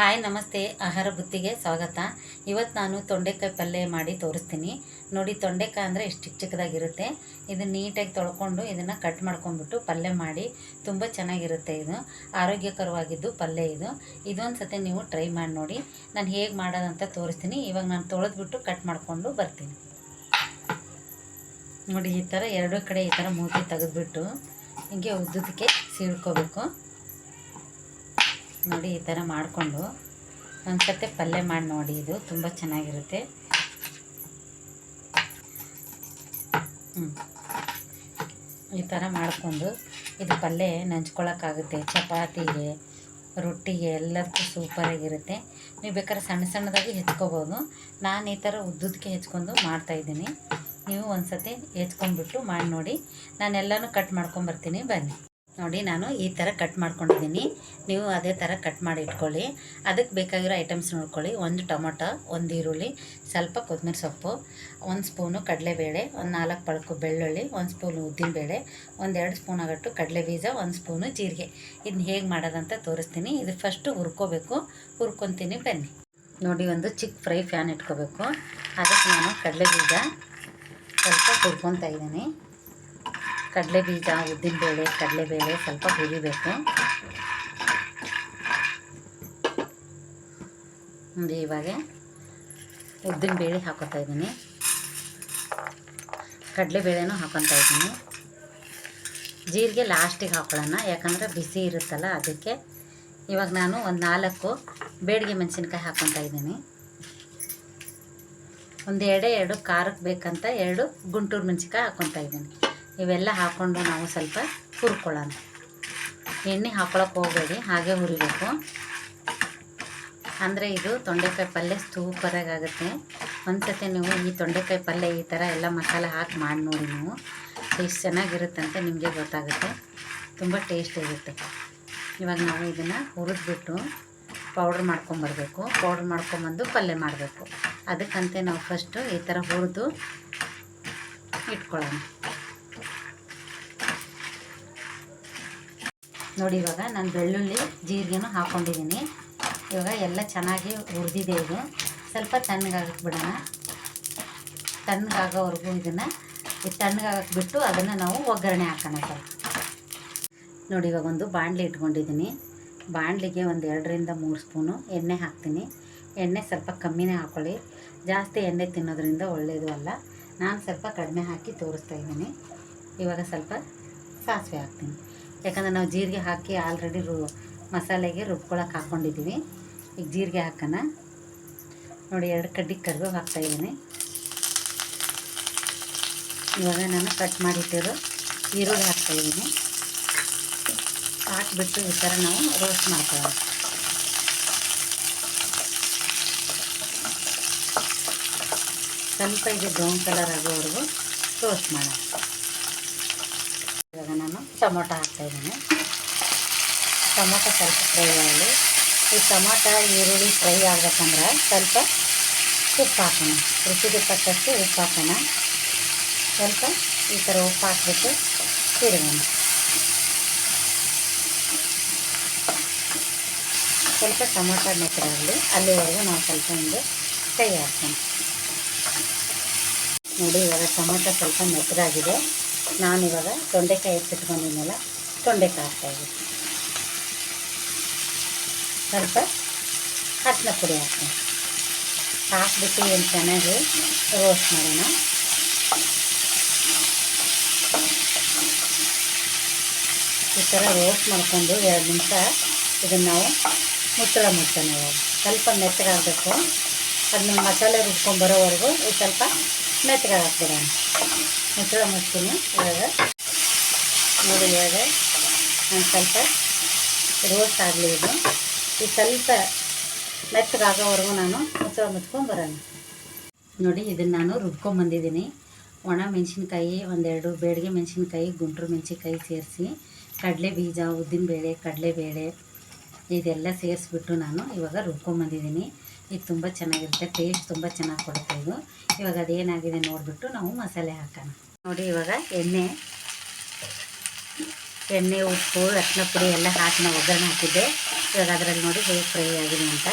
Hi, ನಮಸ್ತೆ. ಆಹಾರ ಬುತ್ತಿಗೆ ಸ್ವಾಗತ. ಇವತ್ತು ನಾನು ತೊಂಡೆಕಾಯಿ ಪಲ್ಯ ಮಾಡಿ ತೋರಿಸ್ತೀನಿ. ನೋಡಿ, ತೊಂಡೆಕಾಯಿ ಅಂದರೆ ಇಷ್ಟು ಚಿಕ್ಕ ಚಿಕ್ಕದಾಗಿರುತ್ತೆ. ಇದನ್ನು ನೀಟಾಗಿ ತೊಳ್ಕೊಂಡು ಇದನ್ನು ಕಟ್ ಮಾಡ್ಕೊಂಡ್ಬಿಟ್ಟು ಪಲ್ಯ ಮಾಡಿ ತುಂಬ ಚೆನ್ನಾಗಿರುತ್ತೆ ಇದು. ಆರೋಗ್ಯಕರವಾಗಿದ್ದು ಪಲ್ಯ ಇದು. ಇದೊಂದು ಸತಿ ನೀವು ಟ್ರೈ ಮಾಡಿ ನೋಡಿ. ನಾನು ಹೇಗೆ ಮಾಡೋದಂತ ತೋರಿಸ್ತೀನಿ. ಇವಾಗ ನಾನು ತೊಳೆದ್ಬಿಟ್ಟು ಕಟ್ ಮಾಡಿಕೊಂಡು ಬರ್ತೀನಿ. ನೋಡಿ, ಈ ಥರ ಎರಡೂ ಕಡೆ ಈ ಥರ ಮೂತಿ ತೆಗೆದ್ಬಿಟ್ಟು ಹೀಗೆ ಉದ್ದಕ್ಕೆ ಸೀಳ್ಕೋಬೇಕು. ನೋಡಿ ಈ ಥರ ಮಾಡಿಕೊಂಡು ಒಂದು ಸತೆ ಪಲ್ಯ ಮಾಡಿ ನೋಡಿ, ಇದು ತುಂಬ ಚೆನ್ನಾಗಿರುತ್ತೆ. ಈ ಥರ ಮಾಡಿಕೊಂಡು ಇದು ಪಲ್ಯ ನಂಚ್ಕೊಳ್ಳೋಕ್ಕಾಗುತ್ತೆ ಚಪಾತಿಗೆ, ರೊಟ್ಟಿಗೆ ಎಲ್ಲದಕ್ಕೂ ಸೂಪರಾಗಿರುತ್ತೆ. ನೀವು ಬೇಕಾದ್ರೆ ಸಣ್ಣ ಸಣ್ಣದಾಗಿ ಹೆಚ್ಕೋಬೋದು. ನಾನು ಈ ಥರ ಉದ್ದುದಕ್ಕೆ ಹೆಚ್ಕೊಂಡು ಮಾಡ್ತಾಯಿದ್ದೀನಿ ನೀವು ಒಂದು ಸತಿ ಹೆಚ್ಕೊಂಡ್ಬಿಟ್ಟು ಮಾಡಿ ನೋಡಿ. ನಾನೆಲ್ಲನೂ ಕಟ್ ಮಾಡ್ಕೊಂಬರ್ತೀನಿ. ಬನ್ನಿ. ನೋಡಿ ನಾನು ಈ ಥರ ಕಟ್ ಮಾಡ್ಕೊಂಡಿದ್ದೀನಿ. ನೀವು ಅದೇ ಥರ ಕಟ್ ಮಾಡಿ ಇಟ್ಕೊಳ್ಳಿ. ಅದಕ್ಕೆ ಬೇಕಾಗಿರೋ ಐಟಮ್ಸ್ ನೋಡ್ಕೊಳ್ಳಿ. ಒಂದು ಟೊಮೊಟೊ, ಒಂದು ಈರುಳ್ಳಿ, ಸ್ವಲ್ಪ ಕೊತ್ತಂಬರಿ ಸೊಪ್ಪು, ಒಂದು ಸ್ಪೂನು ಕಡಲೆಬೇಳೆ, ಒಂದು ನಾಲ್ಕು ಪಳಕು ಬೆಳ್ಳುಳ್ಳಿ, ಒಂದು ಸ್ಪೂನು ಉದ್ದಿನಬೇಳೆ ಒಂದೆರಡು ಸ್ಪೂನ್ ಆಗಟ್ಟು ಕಡಲೆ ಬೀಜ ಒಂದು ಸ್ಪೂನು ಜೀರಿಗೆ. ಇದನ್ನ ಹೇಗೆ ಮಾಡೋದಂತ ತೋರಿಸ್ತೀನಿ. ಇದು ಫಸ್ಟು ಹುರ್ಕೋಬೇಕು. ಹುರ್ಕೊತೀನಿ ಬನ್ನಿ. ನೋಡಿ, ಒಂದು ಚಿಕ್ಕ ಫ್ರೈ ಫ್ಯಾನ್ ಇಟ್ಕೋಬೇಕು. ಅದಕ್ಕೆ ನಾನು ಕಡಲೆ ಬೀಜ ಸ್ವಲ್ಪ ಹುರ್ಕೊತಾ ಇದ್ದೀನಿ. ಕಡಲೆ ಬೀಜ ಉದ್ದಿನಬೇಳೆ, ಕಡಲೆಬೇಳೆ ಸ್ವಲ್ಪ ಹುರಿಬೇಕು. ನೋಡಿ ಇವಾಗ ಉದ್ದಿನಬೇಳೆ ಹಾಕೋತಾ ಇದ್ದೀನಿ. ಕಡಲೆಬೇಳೆನೂ ಹಾಕೊತಾ ಇದ್ದೀನಿ. ಜೀರಿಗೆ ಲಾಸ್ಟಿಗೆ ಹಾಕೊಳ್ಳೋಣ, ಯಾಕಂದರೆ ಬಿಸಿ ಇರುತ್ತಲ್ಲ, ಅದಕ್ಕೆ ಇವಾಗ ನಾನು ಒಂದು ನಾಲ್ಕು ಬೇಡಿಗೆ ಮೆಣಸಿನ್ಕಾಯಿ ಹಾಕೊತಾ ಇದ್ದೀನಿ. ಒಂದು ಎರಡೇ ಎರಡು ಖಾರಕ್ಕೆ ಬೇಕಂತ ಎರಡು ಗುಂಟೂರು ಮೆಣಸಿನ್ಕಾಯಿ ಹಾಕೊತಾ ಇದ್ದೀನಿ. ಇವೆಲ್ಲ ಹಾಕ್ಕೊಂಡು ನಾವು ಸ್ವಲ್ಪ ಹುರ್ಕೊಳ್ಳೋಣ. ಎಣ್ಣೆ ಹಾಕ್ಕೊಳಕ್ಕೆ ಹೋಗಬೇಡಿ, ಹಾಗೆ ಹುರಿಬೇಕು. ಅಂದರೆ ಇದು ತೊಂಡೆಕಾಯಿ ಪಲ್ಯ ಸೂಪರಾಗಿ ಆಗುತ್ತೆ ಒಂದು ಸತಿ ನೀವು ಈ ತೊಂಡೆಕಾಯಿ ಪಲ್ಯ ಈ ಥರ ಎಲ್ಲ ಮಸಾಲೆ ಹಾಕಿ ಮಾಡಿ ನೋಡಿ ನೀವು. ಟೇಸ್ಟ್ ಚೆನ್ನಾಗಿರುತ್ತೆ ಅಂತ ನಿಮಗೆ ಗೊತ್ತಾಗುತ್ತೆ. ತುಂಬ ಟೇಸ್ಟ್ ಇರುತ್ತೆ. ಇವಾಗ ನಾವು ಇದನ್ನು ಹುರಿದ್ಬಿಟ್ಟು ಪೌಡ್ರ್ ಮಾಡ್ಕೊಂಬರ್ಬೇಕು. ಪೌಡ್ರ್ ಮಾಡ್ಕೊಂಬಂದು ಪಲ್ಯ ಮಾಡಬೇಕು. ಅದಕ್ಕಂತೆ ನಾವು ಫಸ್ಟು ಈ ಥರ ಹುರಿದು ಇಟ್ಕೊಳ್ಳೋಣ. ನೋಡಿ ಇವಾಗ ನಾನು ಬೆಳ್ಳುಳ್ಳಿ ಜೀರಿಗೆನೂ ಹಾಕ್ಕೊಂಡಿದ್ದೀನಿ ಇವಾಗ ಎಲ್ಲ ಚೆನ್ನಾಗಿ ಹುರಿದಿದೆ ಇದು. ಸ್ವಲ್ಪ ತಣ್ಣಗಾಗಕ್ಕೆ ಬಿಡೋಣ. ತಣ್ಣಗಾಗೋವರೆಗೂ ಇದನ್ನು ಈ ಬಿಟ್ಟು ಅದನ್ನು ನಾವು ಒಗ್ಗರಣೆ ಹಾಕೋಣ ಸರ್. ನೋಡಿ ಇವಾಗ ಒಂದು ಬಾಣಲೆ ಇಟ್ಕೊಂಡಿದ್ದೀನಿ. ಬಾಣಲಿಗೆ ಒಂದು ಎರಡರಿಂದ ಮೂರು ಸ್ಪೂನು ಎಣ್ಣೆ ಹಾಕ್ತೀನಿ. ಎಣ್ಣೆ ಸ್ವಲ್ಪ ಕಮ್ಮಿನೇ ಹಾಕ್ಕೊಳ್ಳಿ ಜಾಸ್ತಿ ಎಣ್ಣೆ ತಿನ್ನೋದ್ರಿಂದ ಒಳ್ಳೆಯದು ಅಲ್ಲ. ನಾನು ಸ್ವಲ್ಪ ಕಡಿಮೆ ಹಾಕಿ ತೋರಿಸ್ತಾ ಇದ್ದೀನಿ. ಇವಾಗ ಸ್ವಲ್ಪ ಸಾಸಿವೆ ಹಾಕ್ತೀನಿ. ಯಾಕಂದರೆ ನಾವು ಜೀರಿಗೆ ಹಾಕಿ ಆಲ್ರೆಡಿ ರು ಮಸಾಲೆಗೆ ರುಬ್ಕೊಳಕ್ಕೆ ಹಾಕ್ಕೊಂಡಿದ್ದೀವಿ ಈಗ ಜೀರಿಗೆ ಹಾಕೋಣ. ನೋಡಿ, ಎರಡು ಕಡ್ಡಿ ಕರಿಬೇವು ಹಾಕ್ತಾಯಿದ್ದೀನಿ ಇವಾಗ ನಾನು ಕಟ್ ಮಾಡಿಟ್ಟಿರೋ ಈರುಳ್ಳಿ ಹಾಕ್ತಾಯಿದ್ದೀನಿ ಹಾಕ್ಬಿಟ್ಟು ಈ ಥರ ನಾವು ರೋಸ್ಟ್ ಮಾಡ್ಕೊಳ್ಳೋಣ. ಸ್ವಲ್ಪ ಇದು ಬ್ರೌನ್ ಕಲರ್ ಆಗೋವರೆಗೂ ರೋಸ್ಟ್ ಮಾಡೋಣ. ಇವಾಗ ನಾನು ಟೊಮೊಟೊ ಹಾಕ್ತಾಯಿದ್ದೀನಿ ಟೊಮೊಟೊ ಸ್ವಲ್ಪ ಫ್ರೈ ಆಗಲಿ. ಈ ಟೊಮೊಟೊ ಈರುಳ್ಳಿ ಫ್ರೈ ಆಗ್ಬೇಕಂದ್ರೆ ಸ್ವಲ್ಪ ಉಪ್ಪು ಹಾಕೋಣ. ರುಚಿಗೆ ತಕ್ಕಷ್ಟು ಉಪ್ಪು ಹಾಕೋಣ. ಸ್ವಲ್ಪ ಈ ಥರ ಉಪ್ಪು ಹಾಕ್ಬಿಟ್ಟು ತಿರುಗೋಣ ಸ್ವಲ್ಪ ಟೊಮೊಟೊ ಮೆತ್ತಗಾಗಲಿ ಅಲ್ಲಿವರೆಗೂ ನಾವು ಸ್ವಲ್ಪ ಒಂದು ಕೈ ಹಾಕ್ತೀನಿ ನೋಡಿ, ಇವಾಗ ಟೊಮೊಟೊ ಸ್ವಲ್ಪ ಮೆತ್ತಗಾಗಿದೆ ನಾನಿವಾಗ ತೊಂಡೆಕಾಯಿ ಎತ್ತಿಟ್ಕೊಂಡಿದ್ನಲ್ಲ ತೊಂಡೆಕಾಯಿ ಹಾಕ್ತಾಯಿದ್ದೀನಿ ಸ್ವಲ್ಪ ಅರ್ಶಿನ ಪುಡಿ ಹಾಕ್ತೀನಿ. ಹಾಕ್ಬಿಟ್ಟು ಏನು ಚೆನ್ನಾಗಿ ರೋಸ್ಟ್ ಮಾಡೋಣ. ಈ ಥರ ರೋಸ್ಟ್ ಮಾಡ್ಕೊಂಡು ಎರಡು ನಿಮಿಷ ಇದನ್ನು ನಾವು ಮುಚ್ಚಳ ಮುಚ್ಚೋಣ ಸ್ವಲ್ಪ ಮೆತ್ತಗಾಗಬೇಕು ಅದನ್ನ ಮಸಾಲೆ ರುಬ್ಕೊಂಬರೋವರೆಗೂ ಇದು ಸ್ವಲ್ಪ ಮೆತ್ತಗಾಗಿ ಹಾಕ್ಬಿಡೋಣ ಮಾಡ್ತೀನಿ ಇವಾಗ ನೋಡಿ ಇವಾಗ ಒಂದು ಸ್ವಲ್ಪ ರೋಸ್ಟ್ ಆಗಲಿ ಇದು. ಈ ಸ್ವಲ್ಪ ಮೆತ್ತಗಾಗೋವರೆಗೂ ನಾನು ಮೊಸರು ಮುಚ್ಕೊಂಡು ಬರೋಣ. ನೋಡಿ, ಇದನ್ನು ನಾನು ರುಬ್ಕೊಂಬಂದಿದ್ದೀನಿ ಒಣ ಮೆಣಸಿನ್ಕಾಯಿ, ಒಂದೆರಡು ಬೇಡಿಗೆ ಮೆಣಸಿನ್ಕಾಯಿ ಗುಂಟ್ರು ಮೆಣಸಿನ್ಕಾಯಿ ಸೇರಿಸಿ, ಕಡಲೆ ಬೀಜ, ಉದ್ದಿನ ಬೇಳೆ, ಕಡಲೆ ಕಡಲೆಬೇಳೆ ಇದೆಲ್ಲ ಸೇರಿಸ್ಬಿಟ್ಟು ನಾನು ಇವಾಗ ರುಬ್ಕೊಂಬಂದಿದ್ದೀನಿ ಇದು ತುಂಬ ಚೆನ್ನಾಗಿರುತ್ತೆ ಟೇಸ್ಟ್ ತುಂಬ ಚೆನ್ನಾಗಿ ಕೊಡುತ್ತೆ ಇದು. ಇವಾಗ ಅದೇನಾಗಿದೆ ನೋಡಿಬಿಟ್ಟು ನಾವು ಮಸಾಲೆ ಹಾಕೋಣ. ನೋಡಿ ಇವಾಗ ಎಣ್ಣೆ. ಎಣ್ಣೆ, ಉಪ್ಪು, ಅರ್ಶಿನ ಪುಡಿ ಎಲ್ಲ ಹಾಕಿ ನಾವು ಒಗ್ಗರಣೆ ಹಾಕಿದ್ದೆ. ಇವಾಗ ಅದರಲ್ಲಿ ನೋಡಿ ಹೇಗೆ ಫ್ರೈ ಆಗಿದೆ ಅಂತ.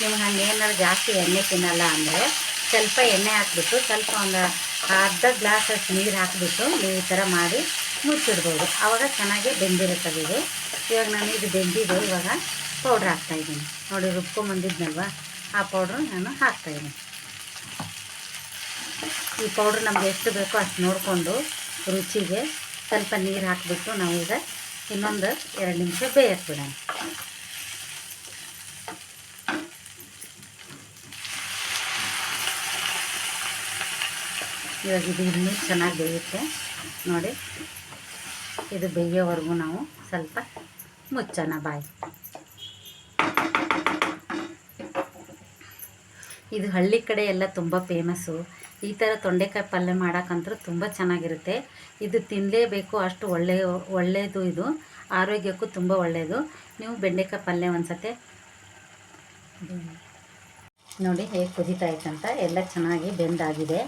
ನಿಮ್ಗೆ ಹಂಗೆ ಏನಾದ್ರು ಜಾಸ್ತಿ ಎಣ್ಣೆ ತಿನ್ನಲ್ಲ ಅಂದರೆ ಸ್ವಲ್ಪ ಎಣ್ಣೆ ಹಾಕ್ಬಿಟ್ಟು ಸ್ವಲ್ಪ ಒಂದು ಅರ್ಧ ಗ್ಲಾಸ್ ನೀರು ಹಾಕಿಬಿಟ್ಟು ನೀವು ಈ ಥರ ಮಾಡಿ ಮುಚ್ಚಿಡ್ಬೋದು. ಆವಾಗ ಚೆನ್ನಾಗಿ ಬೆಂದಿರುತ್ತದೆ ಇದು. ಇವಾಗ ನಾನು ಇದು ಬೆಂದಿದೆ ಇವಾಗ ಪೌಡ್ರ್ ಹಾಕ್ತಾಯಿದ್ದೀನಿ ನೋಡಿ ರುಬ್ಕೊಂಬಂದಿದ್ನಲ್ವ? ಆ ಪೌಡ್ರು ನಾನು ಹಾಕ್ತಾಯಿದ್ದೀನಿ ಈ ಪೌಡ್ರ್ ನಮ್ಗೆ ಎಷ್ಟು ಬೇಕೋ ಅಷ್ಟು ನೋಡಿಕೊಂಡು ರುಚಿಗೆ ಸ್ವಲ್ಪ ನೀರು ಹಾಕಿಬಿಟ್ಟು ಈಗ ಇನ್ನೊಂದು ಎರಡು ನಿಮಿಷ ಬೇಯಕ್ಕೆ ಇವಾಗ ಇದು ಇನ್ನೂ ಚೆನ್ನಾಗಿ ಬೇಯುತ್ತೆ. ನೋಡಿ, ಇದು ಬೇಯೋವರೆಗೂ ನಾವು ಸ್ವಲ್ಪ ಮುಚ್ಚೋಣ. ಬಾಯಿ. ಇದು ಹಳ್ಳಿ ಕಡೆ ಎಲ್ಲ ತುಂಬ ಫೇಮಸ್ಸು ಈ ಥರ ತೊಂಡೆಕಾಯಿ ಪಲ್ಯ ಮಾಡೋಕ್ಕಂತೂ ತುಂಬ ಚೆನ್ನಾಗಿರುತ್ತೆ. ಇದು ತಿನ್ನಲೇಬೇಕು ಅಷ್ಟು ಒಳ್ಳೆಯ ಒಳ್ಳೆಯದು ಇದು. ಆರೋಗ್ಯಕ್ಕೂ ತುಂಬ ಒಳ್ಳೆಯದು ನೀವು ಬೆಂಡೆಕಾಯಿ ಪಲ್ಯ ಒಂದ್ಸತೆ ನೋಡಿ ಹೇಗೆ ಕುದೀತಾ ಇತ್ತಂತ. ಎಲ್ಲ ಚೆನ್ನಾಗಿ ಬೆಂದಾಗಿದೆ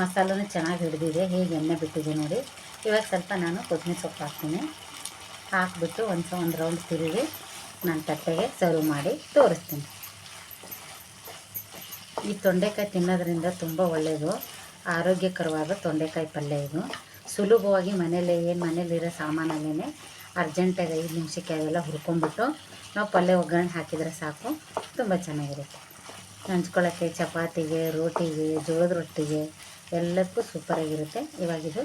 ಮಸಾಲೂ ಚೆನ್ನಾಗಿ ಹಿಡಿದಿದೆ. ಹೇಗೆ ಎಣ್ಣೆ ಬಿಟ್ಟಿದೆ ನೋಡಿ. ಇವಾಗ ಸ್ವಲ್ಪ ನಾನು ಕೊತ್ತಂಬರಿ ಸೊಪ್ಪು ಹಾಕ್ತೀನಿ. ಹಾಕ್ಬಿಟ್ಟು ಒಂದು ಒಂದು ರೌಂಡ್ ತಿರುಗಿ ನಾನು ತಟ್ಟೆಗೆ ಸರ್ವ್ ಮಾಡಿ ತೋರಿಸ್ತೀನಿ. ಈ ತೊಂಡೆಕಾಯಿ ತಿನ್ನೋದ್ರಿಂದ ತುಂಬ ಒಳ್ಳೆಯದು ಆರೋಗ್ಯಕರವಾದ ತೊಂಡೆಕಾಯಿ ಪಲ್ಯ ಇದು. ಸುಲಭವಾಗಿ ಮನೇಲಿ ಏನು ಮನೇಲಿರೋ ಸಾಮಾನಲ್ಲೇ ಅರ್ಜೆಂಟಾಗಿ ಐದು ನಿಮಿಷಕ್ಕೆ ಅವೆಲ್ಲ ಹುರ್ಕೊಂಡ್ಬಿಟ್ಟು ನಾವು ಪಲ್ಯ ಒಗ್ಗರಣೆ ಹಾಕಿದರೆ ಸಾಕು, ತುಂಬ ಚೆನ್ನಾಗಿರುತ್ತೆ. ಹಂಚ್ಕೊಳ್ಳೋಕ್ಕೆ ಚಪಾತಿಗೆ, ರೋಟಿಗೆ, ಜೋಳದ ರೊಟ್ಟಿಗೆ ಎಲ್ಲದಕ್ಕೂ ಸೂಪರಾಗಿರುತ್ತೆ ಇವಾಗಿದು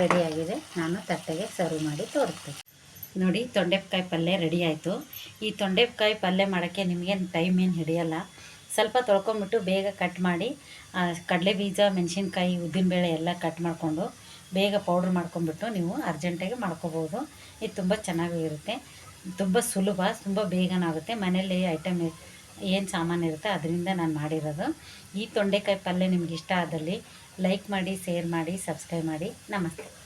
ರೆಡಿಯಾಗಿದೆ ನಾನು ತಟ್ಟೆಗೆ ಸರ್ವ್ ಮಾಡಿ ತೋರಿಸ್ತೀನಿ. ನೋಡಿ, ತೊಂಡೆಕಾಯಿ ಪಲ್ಯ ರೆಡಿ ಆಯಿತು. ಈ ತೊಂಡೆಕಾಯಿ ಪಲ್ಯ ಮಾಡೋಕ್ಕೆ ನಿಮಗೇನು ಟೈಮ್ ಏನು ಹಿಡಿಯಲ್ಲ. ಸ್ವಲ್ಪ ತೊಳ್ಕೊಂಬಿಟ್ಟು ಬೇಗ ಕಟ್ ಮಾಡಿ ಕಡಲೆ ಬೀಜ, ಮೆಣಸಿನ್ಕಾಯಿ, ಉದ್ದಿನಬೇಳೆ ಎಲ್ಲ ಕಟ್ ಮಾಡಿಕೊಂಡು ಬೇಗ ಪೌಡ್ರ್ ಮಾಡ್ಕೊಂಬಿಟ್ಟು ನೀವು ಅರ್ಜೆಂಟಾಗಿ ಮಾಡ್ಕೋಬೋದು. ಇದು ತುಂಬ ಚೆನ್ನಾಗಿರುತ್ತೆ ತುಂಬ ಸುಲಭ, ತುಂಬ ಬೇಗನಾಗುತ್ತೆ ಮನೆಯಲ್ಲಿ ಐಟಮ್ ಏನು ಸಾಮಾನು ಇರುತ್ತೆ ಅದರಿಂದ ನಾನು ಮಾಡಿರೋದು. ಈ ತೊಂಡೆಕಾಯಿ ಪಲ್ಯ ನಿಮ್ಗೆ ಇಷ್ಟ ಆದಲ್ಲಿ ಲೈಕ್ ಮಾಡಿ ಶೇರ್ ಮಾಡಿ ಸಬ್ಸ್ಕ್ರೈಬ್ ಮಾಡಿ. ನಮಸ್ತೆ.